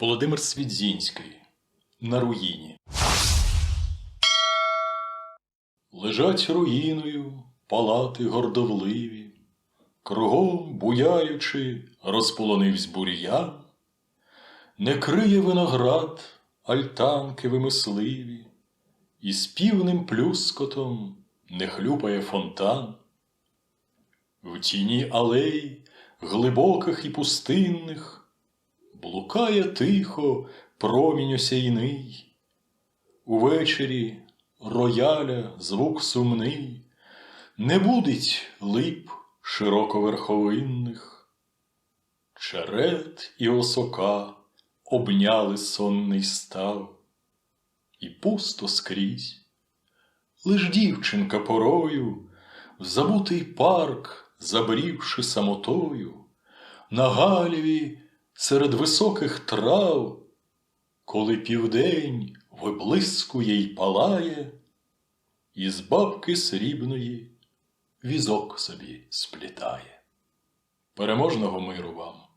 Володимир Свідзінський на руїні. Лежать руїною палати гордовливі, кругом буяючи, розполонивсь бур'ян, не криє виноград альтанки вимисливі, і з півним плюскотом не хлюпає фонтан. В тіні алей, глибоких і пустинних, блукає тихо промінь осяйний. Увечері рояля звук сумний, не будить лип широковерховинних. Черед і осока обняли сонний став, і пусто скрізь. Лиш дівчинка порою, в забутий парк, забрівши самотою, на галіві серед високих трав, коли південь виблискує й палає, із бабки срібної візок собі сплітає. Переможного миру вам!